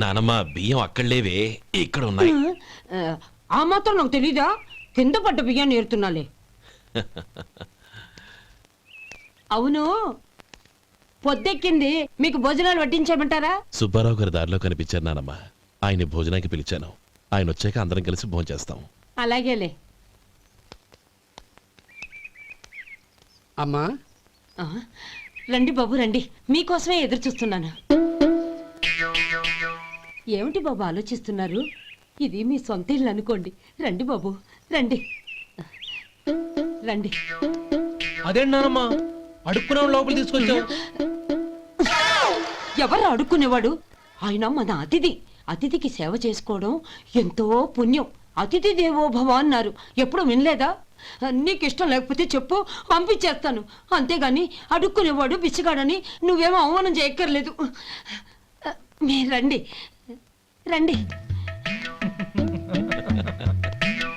నానమ్మ బియ్యం అక్కడలేవే ఇక్కడ ఉన్నాయి ఆ, మాత్రం నాకు తెలీదా? కింద పడ్డ బియ్యాన్ని ఏరుతున్నాలే అవును. పొద్దెక్కింది. మీకు భోజనాలు వడ్డించమంటారా సుబ్బారావు గారి దారిలో కనిపించారు నానమ్మ. ఆయన భోజనానికి పిలిచాను. ఆయన వచ్చాక అందరం కలిసి భోంచేస్తాం అలాగేలే. అమ్మా. రండి బాబు రండి. మీకోసమే ఎదురు చూస్తున్నాను ఏమిటి బాబు ఆలోచిస్తున్నారు? ఇది మీ సొంత ఇల్లు అనుకోండి. రండి బాబు రండి. రండి. నానమ్మా? అడుక్కునే లోపల తీసుకొచ్చావు. ఎవరు అడుక్కునేవాడు? ఆయన మన అతిథి. అతిథికి సేవ చేసుకోవడం ఎంతో పుణ్యం. అతిథి దేవో భవ అన్నారు. ఎప్పుడు వినలేదా? నీకు ఇష్టం లేకపోతే చెప్పు పంపించేస్తాను. అంతేగాని అడుక్కునేవాడు బిచ్చగాడని నువ్వేమో అవమానం చేయక్కర్లేదు. మీరు రండి. రండి.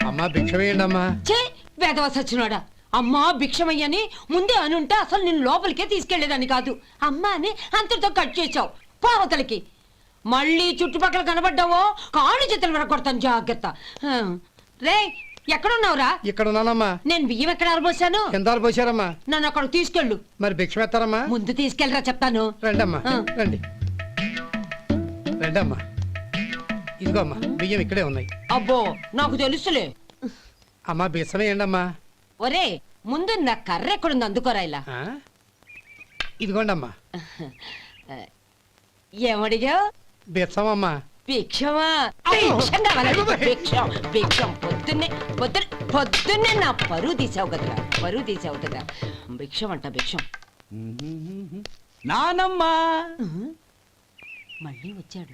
అమ్మా భిక్ష వేయండి అమ్మా చే వేదవ సచ్చినోడా. అమ్మా భిక్షమయ్యని ముందే అనుంటే అసలు నిన్ను లోపలికే తీసుకెళ్ళేదని కాదు. అమ్మా అని అంతటితో కట్ చేసావు పావతలకి మళ్ళీ చుట్టుపక్కల కనబడ్డావో కాళ్ళు చేతులు వినకొడతాను జాగ్రత్త. ఆ, రే ఎక్కడున్నావురా? ఇక్కడ ఉన్నానమ్మా నేను బియ్యం ఎక్కడ ఆరబోసాను? కిందాలు పోసారమ్మా నన్ను అక్కడ తీసుకెళ్ళు. మరి భిక్ష ముందు తీసుకెళ్ళరా చెప్తాను. రండమ్మా. ఆ. రండి. రండమ్మా. ఇదిగో అమ్మా బియ్యం ఇక్కడే ఉన్నాయి. అబ్బో నాకు తెలుసులే. అమ్మా బిసం వేయండి అమ్మా ఒరే ముందు నా కర్ర ఎక్కడుంది అందుకోరా ఇలా. ఆ? ఇదిగోండి అమ్మా ఏమడిగా బిసం అమ్మా భిక్షమా? భిక్షం కావాలండి భిక్షం భిక్షం. పొద్దున్నే పొద్దున్న పొద్దున్నే నా పరువు తీసావు కదరా పరువు తీసావు కదా భిక్షం అంట భిక్షం. నానమ్మా. మళ్ళీ వచ్చాడు.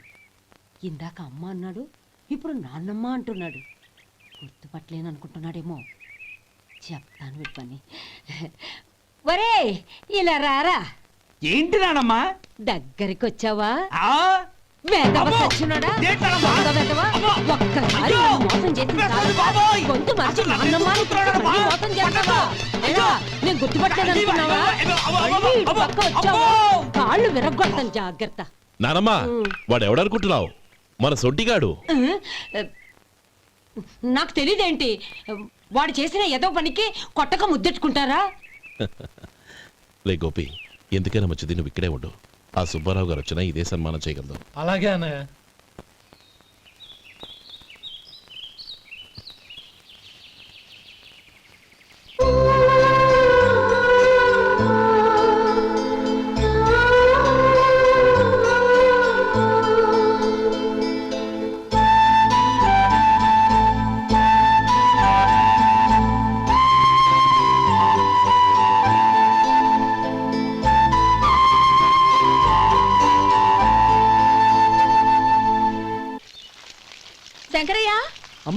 ఇందాక అమ్మ అన్నాడు ఇప్పుడు నాన్నమ్మ అంటున్నాడు గుర్తుపట్టలేను అనుకుంటున్నాడేమో చెప్తాను వీడి పని ఒరే ఇలా రారా ఏంటి నానమ్మా దగ్గరికి వచ్చావా ఆ? వేదవ అమ్మో! సచ్చినోడా? ఏంటమ్మా? దొంగ వేదవ? అమ్మో! ఒక్కసారి అయ్యో! నన్ను మోసం చేసింది చెప్పేస్తాను చాలు. బాబోయ్! గొంతు మార్చి అసలు నాన్నమ్మ అని ఎందుకు మళ్ళీ అమ్మా? మోసం చేస్తావా? అయ్యో! ఎలా? నేను అయ్యో! అయ్యో! మళ్ళీ ఇటు వచ్చావా? కాళ్ళు విరగొడతాను జాగ్రత్త నానమ్మ. వాడు ఎవడనుకుంటున్నావు మన సొంటిగాడు? నాకు తెలియదేంటి వాడు చేసిన ఏదో పనికి కొట్టక ముద్దెట్టుకుంటారా? లే గోపి ఎందుకైనా మంచిది నువ్వు ఇక్కడే ఉండు. ఆ సుబ్బారావు గారు వచ్చినా ఇదే సన్మానం చేయగలదు. అలాగే అన్నయ్య.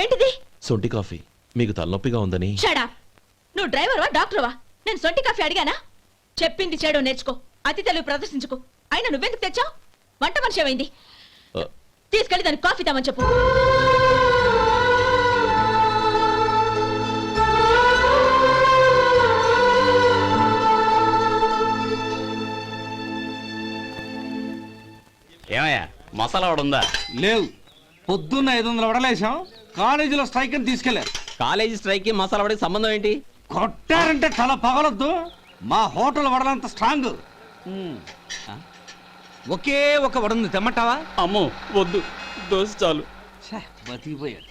ఏంటిది? సొంటి కాఫీ. మీకు తలనొప్పిగా ఉందని. చెడా నువ్వు డ్రైవర్వా డాక్టర్వా? నేను సొంటి కాఫీ అడిగానా? చెప్పింది చేయడం నేర్చుకో. అతి తెలివి ప్రదర్శించుకో. అయినా నువ్వెందుకు తెచ్చావు? వంట మనిషి ఏమైంది? తీసుకెళ్ళి దానికి కాఫీ తామని చెప్పు. ఏమయ్యా మసాలా ఉందా? లేవు. పొద్దున్న ఐదు వందల వడలేసాం కాలేజీలో స్ట్రైక్ అని తీసుకెళ్ళారు కాలేజీ స్ట్రైక్కి మసాలా వాడికి సంబంధం ఏంటి? కొట్టారంటే తల పగలొద్దు. మా హోటల్ వడలంత స్ట్రాంగ్. ఒకే ఒక వడుంది తెమ్మంటావా? అమ్మో వద్దు. దోశ చాలు. బతికిపోయాడు.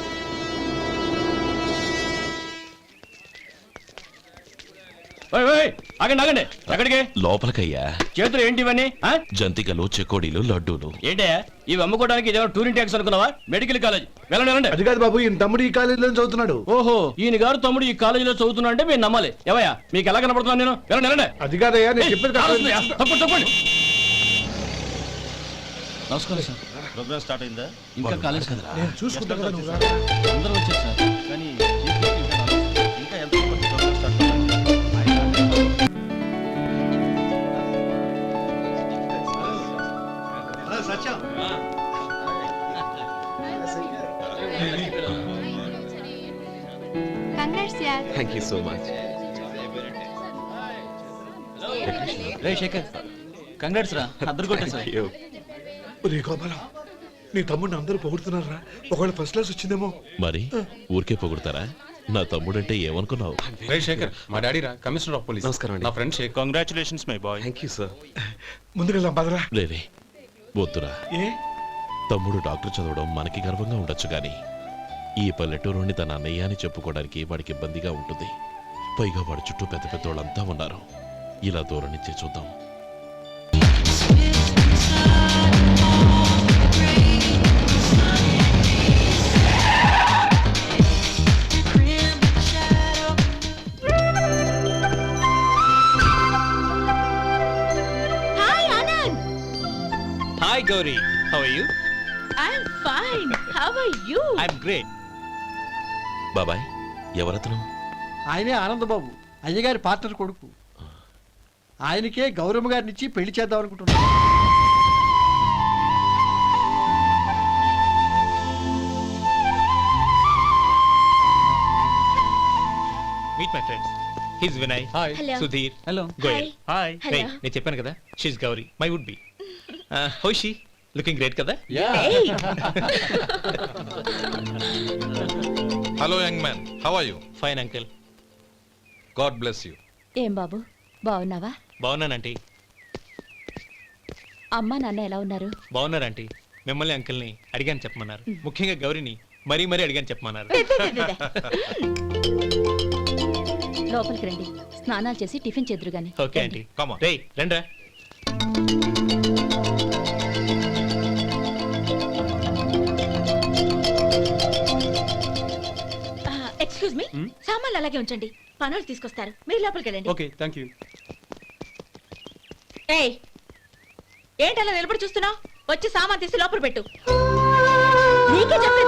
ఆగండి ఆగండి. ఎక్కడికి? లోపలికయ్యా. చేతులు ఏంటి ఇవన్నీ ఆ? జంతికలు చెకోడీలు లడ్డూలు. ఏంటయ్యా ఇవి అమ్ముకోవడానికి ఇదేమో టూరింగ్ ట్యాక్స్ అనుకున్నావా? Medical college. వెళ్ళండి వెళ్ళండి. అది కాదు బాబు ఈయన తమ్ముడు ఈ కాలేజీలో చదువుతున్నాడు. ఓహో ఈయన గారు తమ్ముడు ఈ కాలేజీలో చదువుతున్నా అంటే మీరు నమ్మాలి. ఏవయ్యా మీకు ఎలా కనపడుతున్నాను నేను? వెళ్ళండి వెళ్ళండి. అది కాదయ్యా నేను చెప్పేది. తప్పండి తప్పండి నమస్కారం సార్. ప్రోగ్రామ్ స్టార్ట్ అయిందా? ఇంకా కాలేజ్ కదా చూసుకుంటా కదా నువ్వు రా. అందరూ వచ్చారు సార్. కానీ థ్యాంక్ యూ సో మచ్ రే శేఖర్ కంగ్రాట్స్ రా అద్దరు కొట్టేసా ఒరే గోపాలం నీ తమ్ముడిని అందరూ పొగుడుతున్నారా? ఒకవేళ ఫస్ట్ క్లాస్ వచ్చిందేమో. మరి ఊరికే పొగుడతారా? నా తమ్ముడంటే ఏమనుకున్నావు? రే శేఖర్ మా డాడీ రా కమిషనర్ ఆఫ్ పోలీస్. నమస్కారం అండి. నా friend Sekhar. Congratulations my boy thank you sir ముందుకెళ్దాం పదరా. లేరే వద్దురా. ఏ? తమ్ముడు డాక్టర్ చదవడం మనకి గర్వంగా ఉండొచ్చు కానీ ఈ పల్లెటూరుని తన అన్నయ్య అని చెప్పుకోవడానికి వాడికి ఇబ్బందిగా ఉంటుంది. పైగా వాడి చుట్టూ పెద్ద పెద్ద వాళ్ళంతా ఉన్నారు. ఇలా దూరం నుంచే చూద్దాం. Gowri how are you I'm fine how are you I am great బాబాయ్ ఎవరతను? ఆయనే ఆనందబాబు అయ్యగారి పార్ట్నర్ కొడుకు. ఆయనకే గౌరమ్మ గారిని ఇచ్చి పెళ్ళి చేద్దాం అనుకుంటున్నాను. Meet my friends his Vinay hi Sudheer hello Goyal hi Hello. నేను చెప్పాను కదా she's Gowri my would be how she looking great కదా? Hello young man how are you fine uncle god bless you ఏం బాబు? బాగున్నావా? బాగున్నానంటీ అమ్మా నాన్న ఎలా ఉన్నారు? బాగున్నారంటీ మిమ్మల్ని అంకిల్ని అడిగాను చెప్పమన్నారు. ముఖ్యంగా గౌరీని మరీ మరీ అడిగాను చెప్పమన్నారు. లోపలికి రండి. స్నానాలు చేసి టిఫిన్ చేద్దరు గాని ఓకే ఆంటీ. రేయ్ రండ్రా. సామాన్లు అలాగే ఉంచండి. పనులు తీసుకొస్తారు. మీరు లోపలికి వెళ్ళండి. Okay thank you. ఏయ్ ఏంటి అలా నిలబడి చూస్తున్నావు? వచ్చి సామాన్ తీసి లోపల పెట్టు. నీకే చెప్పేది